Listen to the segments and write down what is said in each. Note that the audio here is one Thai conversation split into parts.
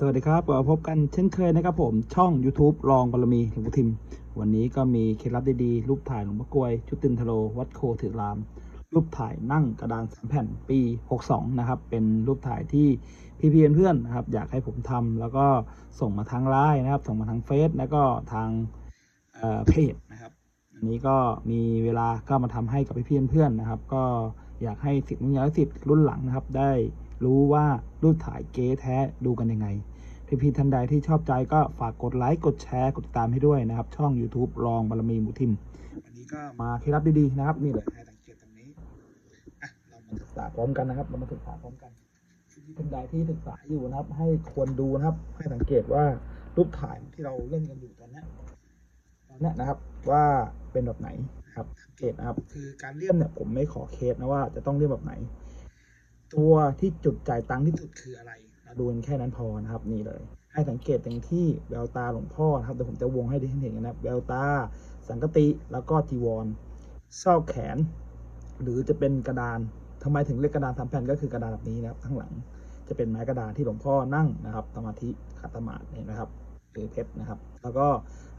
สวัสดีครับกลับมาพบกันเช่นเคยนะครับผมช่อง YouTube รองบารมีหลวงพ่อทิม วันนี้ก็มีเคล็ดลับดีๆ รูปถ่ายหลวงพ่อกลวย ชุดตินทโล วัดโคถือราม รูปถ่ายนั่งกระดานสามแผ่นปี 62 นะครับ เป็นรูปถ่ายที่พี่พีเพื่อนๆนะครับ อยากให้ผมทำแล้วก็ส่งมาทางไลน์นะครับ ส่งมาทางเฟซแล้วก็ทางเเพจนะครับ อันนี้ก็มีเวลาก็มาทำให้กับพี่เพื่อนๆนะครับ ก็อยากให้สิทธิ์นุยาสิทธิ์รุ่นหลังนะครับได้ รู้ว่ารูปถ่ายเก๊แท้ดูกันยังไง พี่ๆท่านใดที่ชอบใจก็ฝากกดไลค์กดแชร์กดติดตามให้ด้วยนะครับ ช่อง YouTube รองบารมีหมูทิมวันนี้ก็มาเคล็ดลับดีๆนะครับนี่เลยให้สังเกตตรงนี้อะเรามาศึกษาพร้อมกันนะครับเรามาศึกษาพร้อมกันพี่ๆท่านใดที่ศึกษาอยู่นะครับ ให้ควรดูนะครับ ให้สังเกตว่ารูปถ่ายที่เราเล่นกันอยู่ตอนนี้ตอนนี้นะครับว่าเป็นแบบไหนครับสังเกตนะครับ คือการเลี่ยมเนี่ยผมไม่ขอเคสนะว่าจะต้องเลี่ยมแบบไหน ตัวที่จุดจ่ายตังค์ที่สุดคืออะไรเราดูกันแค่นั้นพอนะครับนี่เลย ให้สังเกตตรงที่แววตาหลวงพ่อนะครับเดี๋ยวผมจะวงให้ท่านเห็นกันนะครับแววตา สังกติแล้วก็จีวรซอกแขน หรือจะเป็นกระดานทำไมถึงเรียกกระดานสามแผ่นก็คือกระดานแบบนี้นะครับข้างหลังจะเป็นไม้กระดานที่หลวงพ่อนั่งนะครับสมาธิขัดสมาธิเห็นไหมครับหรือเพชรนะครับ แล้วก็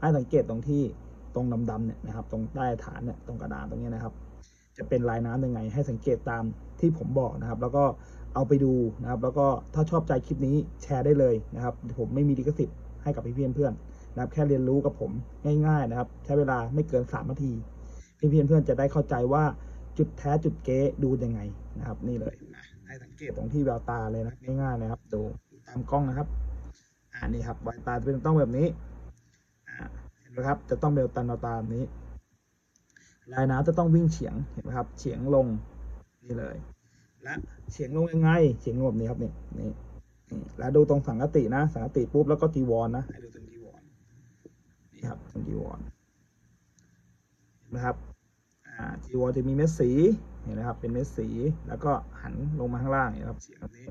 ให้สังเกตตรงที่ตรงดำๆเนี่ยนะครับ ตรงใต้ฐานเนี่ยตรงกระดานตรงเนี้ยนะครับ จะเป็นลายน้ำยังไง ให้สังเกตตามที่ผมบอกนะครับ แล้วก็เอาไปดูนะครับ แล้วก็ถ้าชอบใจคลิปนี้แชร์ได้เลยนะครับ ผมไม่มีลิขสิทธิ์ให้กับพี่เพื่อนๆนนะครับแค่เรียนรู้กับผมง่าย ๆนะครับ ใช้เวลาไม่เกิน3นาทีพี่ๆเพื่อนจะได้เข้าใจว่าจุดแท้จุดเก๊ดูยังไงนะครับ นี่เลยนะให้สังเกตตรงที่แววตาเลยนะง่ายๆนะครับดูตามกล้องนะครับอ่านี่ครับแววตาจะเป็นต้องแบบนี้อ่าเห็นไหมครับจะต้องเป็นตันแววตาแบบนี้ ลายน้ำจะต้องวิ่งเฉียงเห็นไหมครับ เฉียงลงนี่เลย และเฉียงลงยังไง เฉียงลงแบบนี้ครับนี่นี่นี่แล้วดูตรงสังกตินะ สังกติปุ๊บแล้วก็จีวรนะให้ดูตรงจีวรนี่ครับตรงจีวรเห็นไหมครับอ่าจีวรจะมีเม็ดสีเห็นไหมครับเป็นเม็ดสีแล้วก็หันลงมาข้างล่างเห็นไหมครับเฉียงแบบนี้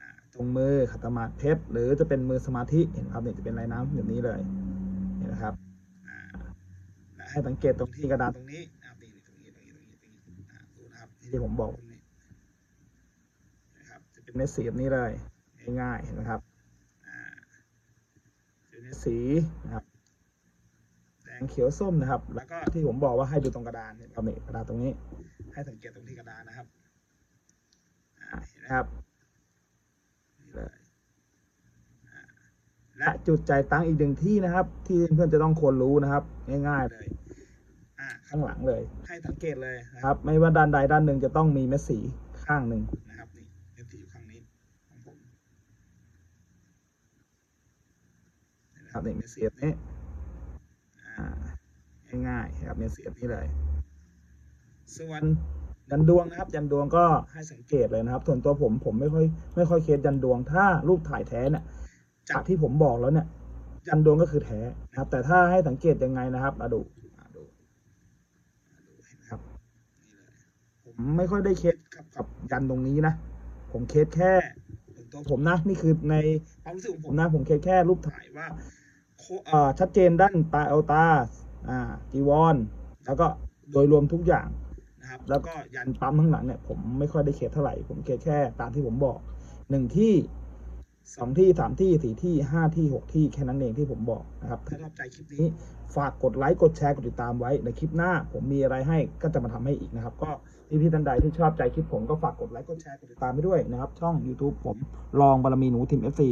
อ่าตรงมือขัตตมาดเพชรหรือจะเป็นมือสมาธิเห็นไหมครับเนี่ยจะเป็นลายน้ำแบบนี้เลยเห็นไหมครับอ่าและ ให้สังเกตตรงที่กระดานตรงนี้นะครับนี่ตรงนี้ตรงนี้ตรงนี้ตรงนี้ดูนะครับที่ผมบอกนี้นะครับจะเป็นเม็ดสีแบบนี้เลยง่ายๆเห็นไหมครับอ่าเป็นเม็ดสีนะครับแดงเขียวส้มนะครับ แล้วก็ที่ผมบอกว่าให้ดูตรงกระดานเห็นไหมครับนี่กระดานตรงนี้ ให้สังเกตตรงที่กระดานนะครับเห็นไหมครับนี่เลย และจุดจ่ายตังค์อีกหนึ่งที่นะครับ ที่เพื่อนๆจะต้องควรรู้นะครับ ง่ายๆเลยข้างหลังเลย ให้สังเกตเลยนะครับ ไม่ว่าด้านใดด้านหนึ่งจะต้องมีเม็ดสีข้างหนึ่งนะครับนี่เม็ดสีอยู่ข้างนี้ของผมนะครับนี่เม็ดสีนี้อ่าง่ายๆนะครับเม็ดสีนี้เลย ส่วนยันดวงนะครับ ยันดวงก็ให้สังเกตเลยนะครับ ส่วนตัวผมผมไม่ค่อยไม่ค่อยเคสยันดวงถ้ารูปถ่ายแท้เนี่ย จากที่ผมบอกแล้วเนี่ยยันดวงก็คือแท้นะครับ แต่ถ้าให้สังเกตยังไงนะครับมาดูดูนไมครับนี่เลยผมไม่ค่อยได้เคสกับกับยันตรงนี้นะ ผมเคสแค่ตัวผมนะ นี่คือในความรู้สึกของผมนะ ผมเคสแค่รูปถ่ายว่าเอ่อชัดเจนด้านตาเอลตาอ่าจีวรแล้วก็โดยรวมทุกอย่างนะครับ แล้วก็ยันปั๊มข้างหลังเนี่ยผมไม่ค่อยได้เคสเท่าไหร่ ผมเคสแค่ตามที่ผมบอกหนึ่งที่ สองที่สามที่สี่ที่ห้าที่หกที่แค่นั้นเองที่ผมบอกนะครับ ถ้าชอบใจคลิปนี้ฝากกดไลค์กดแชร์กดติดตามไว้ในคลิปหน้า ผมมีอะไรให้ก็จะมาทำให้อีกนะครับ ก็พี่พี่ๆท่านใดที่ชอบใจคลิปผมก็ฝากกดไลค์กดแชร์กดติดตามไปด้วยนะครับ ช่อง YouTube ผมลองบารมีหนูทีม FC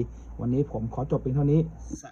วันนี้ผมขอจบเพียงเท่านี้ ส